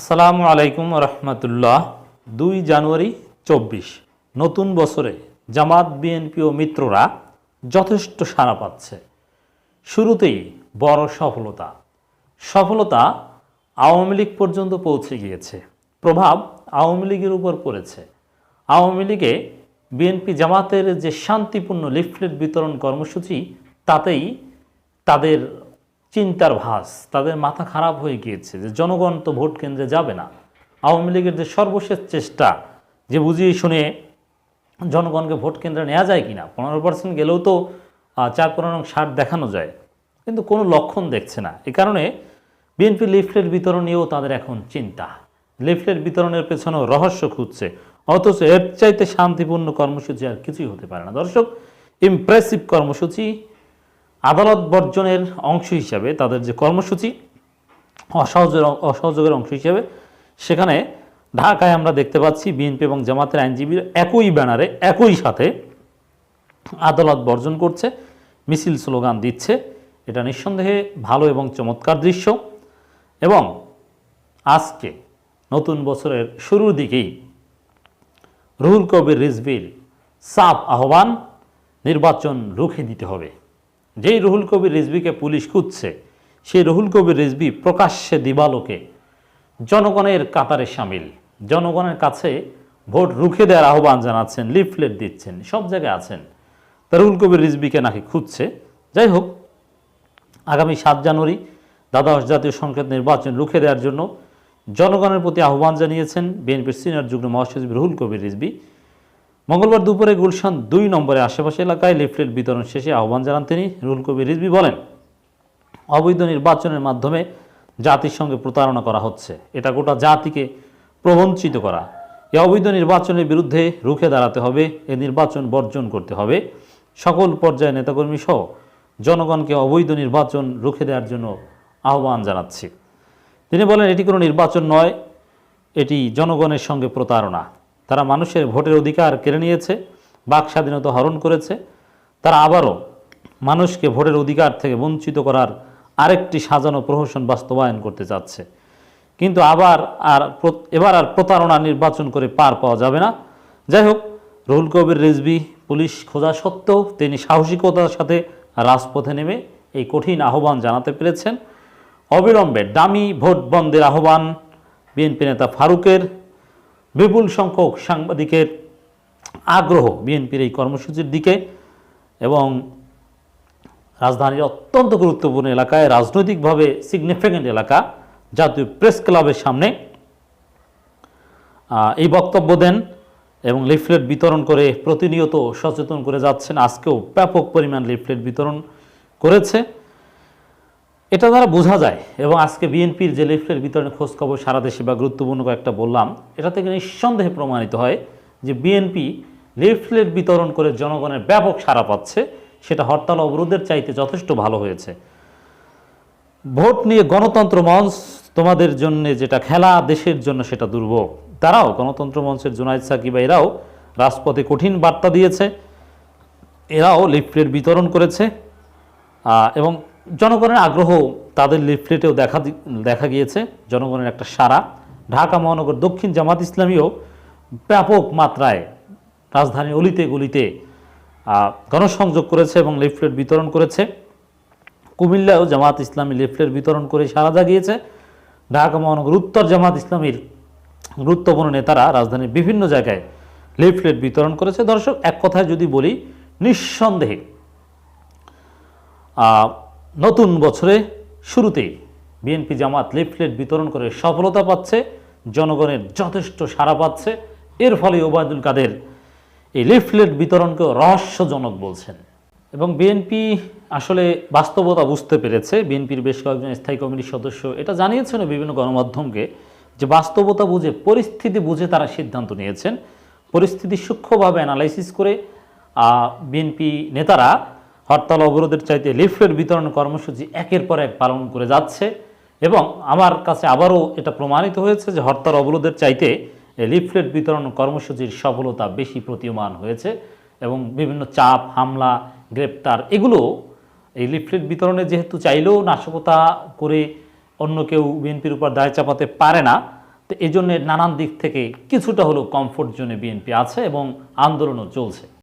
আসসালামু আলাইকুম রহমতুল্লাহ। দুই জানুয়ারি চব্বিশ। নতুন বছরে জামাত, বিএনপি ও মিত্ররা যথেষ্ট সাড়া পাচ্ছে। শুরুতেই বড় সফলতা। সফলতা আওয়ামী লীগ পর্যন্ত পৌঁছে গিয়েছে। প্রভাব আওয়ামী লীগের উপর পড়েছে। আওয়ামী লীগে বিএনপি জামাতের যে শান্তিপূর্ণ লিফলেট বিতরণ কর্মসূচি, তাতেই তাদের চিন্তার ভাস তাদের মাথা খারাপ হয়ে গিয়েছে যে জনগণ তো ভোট কেন্দ্রে যাবে না। আওয়ামী লীগের যে সর্বশেষ চেষ্টা, যে বুঝিয়ে শুনে জনগণকে ভোট কেন্দ্রে নেওয়া যায় কিনা, পনেরো পার্সেন্ট গেলেও তো চার পনেরো ষাট দেখানো যায়। কিন্তু কোনো লক্ষণ দেখছে না। এ কারণে বিএনপি লিফলেট বিতরণ নিয়েও তাদের এখন চিন্তা। লিফলেট বিতরণের পেছনেও রহস্য খুঁজছে। অথচ এর চাইতে শান্তিপূর্ণ কর্মসূচি আর কিছুই হতে পারে না। দর্শক ইমপ্রেসিভ কর্মসূচি আদালত বর্জনের অংশ হিসাবে তাদের যে কর্মসূচি, অসহযোগের অসহযোগের অংশ হিসাবে, সেখানে ঢাকায় আমরা দেখতে পাচ্ছি বিএনপি এবং জামাতের আইনজীবীর একই ব্যানারে, একই সাথে আদালত বর্জন করছে, মিছিল স্লোগান দিচ্ছে। এটা নিঃসন্দেহে ভালো এবং চমৎকার দৃশ্য। এবং আজকে নতুন বছরের শুরুর দিকেই রুহুল কবির রিজভির সাফ আহ্বান, নির্বাচন রুখে দিতে হবে। যেই রুহুল কবির রিজভিকে পুলিশ খুঁজছে, সেই রুহুল কবির রিজভি প্রকাশ্যে দিবালোকে জনগণের কাতারে সামিল। জনগণের কাছে ভোট রুখে দেওয়ার আহ্বান জানাচ্ছেন, লিফলেট দিচ্ছেন, সব জায়গায় আছেন। রুহুল কবির রিজভিকে নাকি খুঁজছে? যাই হোক, আগামী সাত জানুয়ারি দ্বাদশ জাতীয় সংসদ নির্বাচন রুখে দেওয়ার জন্য জনগণের প্রতি আহ্বান জানিয়েছেন বিএনপির সিনিয়র যুগ্ম মহাসচিব রুহুল কবির রিজভি। মঙ্গলবার দুপুরে গুলশান দুই নম্বরে আশেপাশে এলাকায় লিফলেট বিতরণ শেষে আহ্বান জানান তিনি, রুল কবির রিজভি বলেন, অবৈধ নির্বাচনের মাধ্যমে জাতির সঙ্গে প্রতারণা করা হচ্ছে। এটা গোটা জাতিকে প্রবঞ্চিত করা। এ অবৈধ নির্বাচনের বিরুদ্ধে রুখে দাঁড়াতে হবে, এ নির্বাচন বর্জন করতে হবে। সকল পর্যায়ে নেতাকর্মী সহ জনগণকে অবৈধ নির্বাচন রুখে দেওয়ার জন্য আহ্বান জানাচ্ছি। তিনি বলেন, এটি কোনো নির্বাচন নয়, এটি জনগণের সঙ্গে প্রতারণা। তারা মানুষের ভোটের অধিকার কেড়ে নিয়েছে, বাক স্বাধীনতা হরণ করেছে, তারা আবারও মানুষকে ভোটের অধিকার থেকে বঞ্চিত করার আরেকটি সাজানো প্রহসন বাস্তবায়ন করতে চাচ্ছে। কিন্তু আবার আর এবার আর প্রতারণা নির্বাচন করে পার পাওয়া যাবে না। যাই হোক, রুহুল কবির রিজভি পুলিশ খোঁজা সত্ত্বেও তিনি সাহসিকতার সাথে রাজপথে নেমে এই কঠিন আহ্বান জানাতে পেরেছেন। অবিলম্বে ডামি ভোট বন্ধের আহ্বান বিএনপি নেতা ফারুকের বিপুল সংখ্যক সাংবাদিকের আগ্রহ বিএনপির এই কর্মসূচির দিকে এবং রাজধানীর অত্যন্ত গুরুত্বপূর্ণ এলাকায় রাজনৈতিকভাবে সিগনিফিক্যান্ট এলাকা, জাতীয় প্রেস ক্লাবের সামনে এই বক্তব্য দেন এবং লিফলেট বিতরণ করে প্রতিনিয়ত সচেতন করে যাচ্ছেন। আজকেও ব্যাপক পরিমাণ লিফলেট বিতরণ করেছে। এটা দ্বারা বোঝা যায়, এবং আজকে বিএনপির যে লিফলেট বিতরণের খোঁজ খবর সারা দেশে বা গুরুত্বপূর্ণ কয়েকটা বললাম, এটা থেকে নিঃসন্দেহে প্রমাণিত হয় যে বিএনপি লিফলেট বিতরণ করে জনগণের ব্যাপক সাড়া পাচ্ছে, সেটা হরতাল অবরোধের চাইতে যথেষ্ট ভালো হয়েছে। ভোট নিয়ে গণতন্ত্র মঞ্চ তোমাদের জন্য যেটা খেলা, দেশের জন্য সেটা দুর্ভোগ। তারাও গণতন্ত্র মঞ্চের জুনাইদ সাকিব, এরাও রাজপথে কঠিন বার্তা দিয়েছে, এরাও লিফলেট বিতরণ করেছে এবং জনগণের আগ্রহ তাদের লিফলেটেও দেখা দেখা গিয়েছে। জনগণের একটা সারা ঢাকা মহানগর দক্ষিণ জামাত ইসলামীও ব্যাপক মাত্রায় রাজধানীর অলিতে গলিতে গণসংযোগ করেছে এবং লিফলেট বিতরণ করেছে। কুমিল্লায়ও জামাত ইসলামী লিফলেট বিতরণ করে সারা জাগিয়েছে। ঢাকা মহানগর উত্তর জামাত ইসলামীর গুরুত্বপূর্ণ নেতারা রাজধানীর বিভিন্ন জায়গায় লিফলেট বিতরণ করেছে। দর্শক, এক কথায় যদি বলি, নিঃসন্দেহে নতুন বছরে শুরুতেই বিএনপি জামাত লিফলেট বিতরণ করে সফলতা পাচ্ছে, জনগণের যথেষ্ট সাড়া পাচ্ছে। এর ফলে ওবায়দুল কাদের এই লিফলেট বিতরণকে রহস্যজনক বলছেন। এবং বিএনপি আসলে বাস্তবতা বুঝতে পেরেছে। বিএনপির বেশ কয়েকজন স্থায়ী কমিটির সদস্য এটা জানিয়েছেন বিভিন্ন গণমাধ্যমকে যে বাস্তবতা বুঝে, পরিস্থিতি বুঝে তারা সিদ্ধান্ত নিয়েছেন। পরিস্থিতি সূক্ষ্মভাবে অ্যানালাইসিস করে বিএনপি নেতারা হরতাল অবরোধের চাইতে লিফলেট বিতরণ কর্মসূচি একের পর এক পালন করে যাচ্ছে এবং আমার কাছে আবারও এটা প্রমাণিত হয়েছে যে হরতাল অবরোধের চাইতে লিফলেট বিতরণ কর্মসূচির সফলতা বেশি প্রতীয়মান হয়েছে এবং বিভিন্ন চাপ, হামলা, গ্রেপ্তার এগুলো এই লিফলেট বিতরণে যেহেতু চাইলেও নাশকতা করে অন্য কেউ বিএনপির উপর দায় চাপাতে পারে না, তো এই জন্য নানান দিক থেকে কিছুটা হলেও কমফোর্ট জোনে বিএনপি আছে এবং আন্দোলনও চলছে।